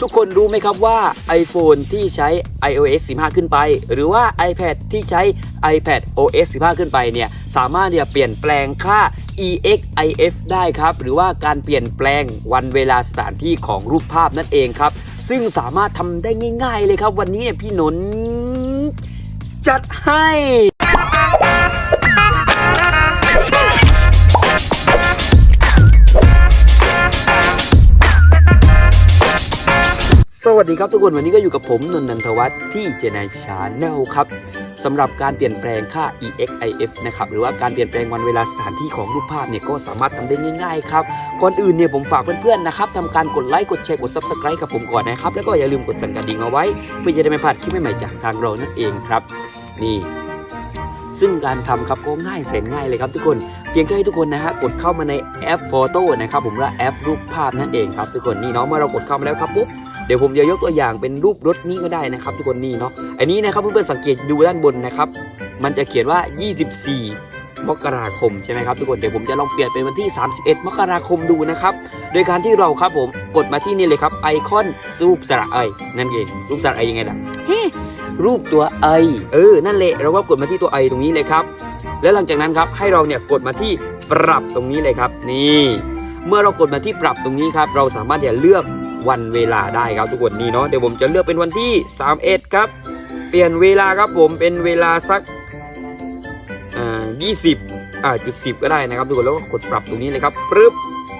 ทุกคนรู้ไหมครับว่า iPhone ที่ใช้ iOS 15 ขึ้นไป หรือว่า iPad ที่ใช้ iPad OS 15 ขึ้นไปเนี่ยสามารถเนี่ยเปลี่ยนแปลงค่า EXIF ได้ครับ หรือว่าการเปลี่ยนแปลงวันเวลาสถานที่ของรูปภาพนั่นเองครับ ซึ่งสามารถทำได้ง่าย ๆ เลยครับ วันนี้เนี่ยพี่หนนจัดให้ วัสดีครับทุกคนวันนี้ก็อยู่กับผมนนทันทวัฒน์ที่เจนายชาแนลครับสำหรับการเปลี่ยนแปลงค่า EXIF นะครับหรือว่าการเปลี่ยนแปลงวันเวลาสถานที่ของรูปภาพเนี่ยก็สามารถทำได้ง่ายๆครับก่อนอื่นเนี่ยผมฝากเพื่อนๆนะครับทำการกดไลค์กดแชร์กด Subscribe กับผมก่อนนะครับแล้วก็อย่าลืมกดสั่นกระดิ่งเอาไว้ เพื่อจะได้ไม่พลาดคลิปใหม่ๆจากทางเรานั่นเองครับ นี่ ซึ่งการทำครับก็ง่ายแสนง่ายเลยครับทุกคนเพียงแค่ให้ทุกคนนะฮะกดเข้ามาในแอปโฟโต้นะครับผมว่าแอปรูปภาพนั่นเองครับทุกคนนี่เนาะเมื่อเรากดเข้ามาแล้วครับปุ๊บ ดี๋ยวผมจะยกตัวอย่างเป็นรูปรถนี้ก็ได้นะครับ ทุกคนนี่เนาะอันนี้นะครับเพื่อนๆสังเกตดูด้านบนนะครับ มันจะเขียนว่า 24 มกราคมใช่ไหมครับทุกคนเดี๋ยวผมจะลองเปลี่ยนเป็นวันที่ 31 มกราคมดูนะครับโดยการที่เราครับผมกดมาที่นี่เลยครับไอคอนรูปสระไอนั่นเองรูปสระไอยังไงล่ะเฮ้รูปตัวไอเออนั่นแหละเราก็กดมาที่ตัวไอตรงนี้เลยครับแล้วหลังจากนั้นครับให้เราเนี่ยกดมาที่ปรับตรงนี้เลยครับ นี่ เมื่อเรากดมาที่ปรับตรงนี้ครับ เราสามารถจะเลือก วันเวลาได้ครับทุกคนนี่เนาะเดี๋ยวผมจะเลือกเป็นวันที่31ครับ เปลี่ยนเวลาครับผมเป็นเวลาสักอ่า20อ่าจุดสิก็ได้นะครับทุกคนแล้วก็กดปรับตรงนี้เลยครับปึ๊บ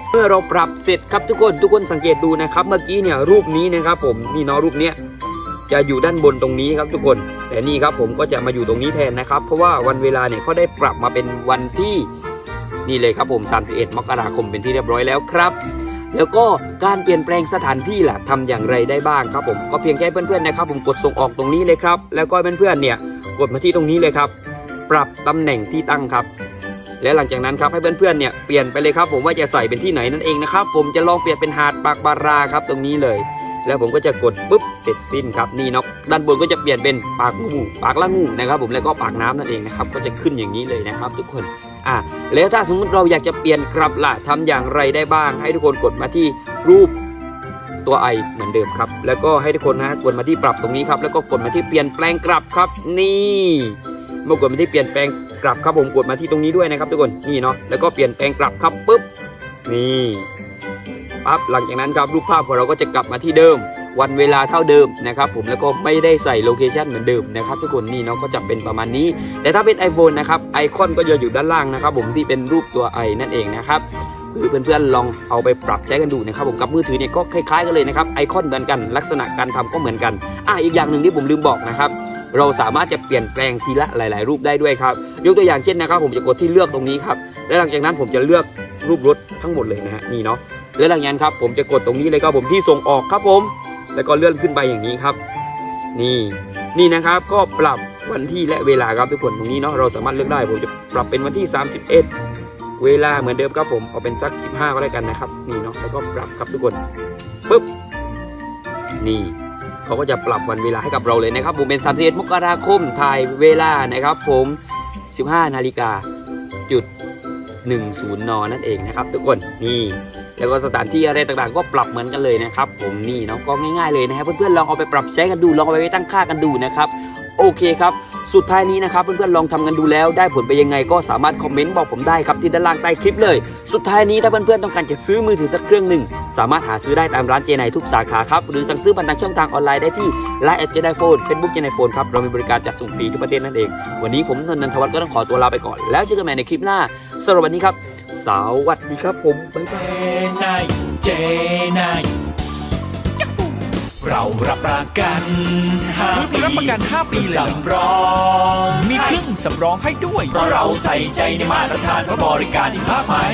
เมื่อเราปรับเสร็จครับทุกคนทุกคนสังเกตดูนะครับ เมื่อกี้เนี่ยรูปนี้นะครับ ผมนี่เนาะรูปเนี้ยจะอยู่ด้านบนตรงนี้ครับทุกคน แต่นี่ครับผมก็จะมาอยู่ตรงนี้แทนนะครับ เพราะว่าวันเวลาเนี่ยเขาได้ปรับมาเป็นวันที่นี่เลยครับผม 31 มกราคมเป็นที่เรียบร้อยแล้วครับ แล้วก็การเปลี่ยนแปลงสถานที่ล่ะทำอย่างไรได้บ้างครับผมก็เพียงแค่เพื่อนๆนะครับ ผมกดส่งออกตรงนี้เลยครับ แล้วก็เพื่อนๆเนี่ยกดมาที่ตรงนี้เลยครับ ปรับตำแหน่งที่ตั้งครับ และหลังจากนั้นครับให้เพื่อนๆเนี่ยเปลี่ยนไปเลยครับ ผมว่าจะใส่เป็นที่ไหนนั่นเองนะครับ ผมจะลองเปลี่ยนเป็นหาดปากบาราครับตรงนี้เลย แล้วผมก็จะกดปุ๊บเสร็จสิ้นครับนี่เนาะด้านบนก็จะเปลี่ยนเป็นปากงูปากละงูนะครับ ผมแล้วก็ปากน้ำนั่นเองนะครับก็จะขึ้นอย่างนี้เลยนะครับ ทุกคนอะแล้วถ้าสมมุติเราอยากจะเปลี่ยนกลับล่ะทำอย่างไรได้บ้าง ให้ทุกคนกดมาที่รูปตัวไอเหมือนเดิมครับ แล้วก็ให้ทุกคนนะกดมาที่ปรับตรงนี้ครับ แล้วก็กดมาที่เปลี่ยนแปลงกลับครับ นี่เมื่อกดมาที่เปลี่ยนแปลงกลับครับผมกดมาที่ตรงนี้ด้วยนะครับ ทุกคนนี่เนาะแล้วก็เปลี่ยนแปลงกลับครับปุ๊บนี่ ปั๊บหลังจากนั้นครับรูปภาพของเราก็จะกลับมาที่เดิม วันเวลาเท่าเดิมนะครับผมแล้วก็ไม่ได้ใส่โลเคชันเหมือนเดิมนะครับทุกคนนี่เนาะก็จะเป็นประมาณนี้ แต่ถ้าเป็น iPhone นะครับไอคอนก็จะอยู่ด้านล่างนะครับผมที่เป็นรูปตัวไอนั่นเองนะครับคือเพื่อนๆลองเอาไปปรับใช้กันดูนะครับผมกับมือถือเนี่ยก็คล้ายๆกันเลยนะครับไอคอนเหมือนกันลักษณะการทำก็เหมือนกันอะอีกอย่างหนึ่งที่ผมลืมบอกนะครับเราสามารถจะเปลี่ยนแปลงทีละหลาย ๆ รูปได้ด้วยครับยกตัวอย่างเช่นนะครับ ผมจะกดที่เลือกตรงนี้ครับและหลังจากนั้นผมจะเลือกรูปรถทั้งหมดเลยนะฮะนี่เนาะ และหลังจากนั้นครับผมจะกดตรงนี้เลยครับผมที่ส่งออกครับผม แล้วก็เลื่อนขึ้นไปอย่างนี้ครับ นี่นี่นะครับก็ปรับวันที่และเวลาครับทุกคนตรงนี้เนาะเราสามารถเลือกได้ผมจะปรับเป็นวันที่ 31 เวลาเหมือนเดิมครับผมเอาเป็นสัก 15 ก็ได้กันนะครับนี่เนาะแล้วก็ปรับครับทุกคนปุ๊บนี่เขาก็จะปรับวันเวลาให้กับเราเลยนะครับ ผมเป็น31มกราคมถ่ายเวลานะครับ ผม 15 นาฬิกาจุด10นนั่นเองนะครับ ทุกคนนี่ แล้วก็สถานที่อะไรต่างๆ ก็ปรับเหมือนกันเลยนะครับ ผมนี่เนาะก็ง่ายๆเลยนะครับเพื่อนๆลองเอาไปปรับใช้กันดูลองเอาไปตั้งค่ากันดูนะครับ โอเคครับ สุดท้ายนี้นะครับเพื่อนๆลองทำกันดูแล้วได้ผลไปยังไงก็สามารถคอมเมนต์บอกผมได้ครับที่ด้านล่างใต้คลิปเลย สุดท้ายนี้ถ้าเพื่อนๆต้องการจะซื้อมือถือสักเครื่องหนึ่งสามารถหาซื้อได้ตามร้านเจไนทุกสาขาครับหรือสั่งซื้อผ่านทางช่องทางออนไลน์ได้ที่ไลน์แอดเจไนโฟนเฟซบุ๊กเจไนโฟนครับเรามีบริการจัดส่งฟรีทุกประเทศนั่นเอง วันนี้ผมนนท์นันทวัฒน์ก็ต้องขอตัวลาไปก่อน แล้วเจอกันใหม่ในคลิปหน้าสำหรับวันนี้ครับสวัสดีครับผมบ๊ายบาย เจนายเจนายเรารับประกันห้าคือปีรับประกัน 5 ปีเลยเหรอสำรองมีเครื่องสำรองให้ด้วย เพราะเราใส่ใจในมาตรฐานและบริการอีกมากมาย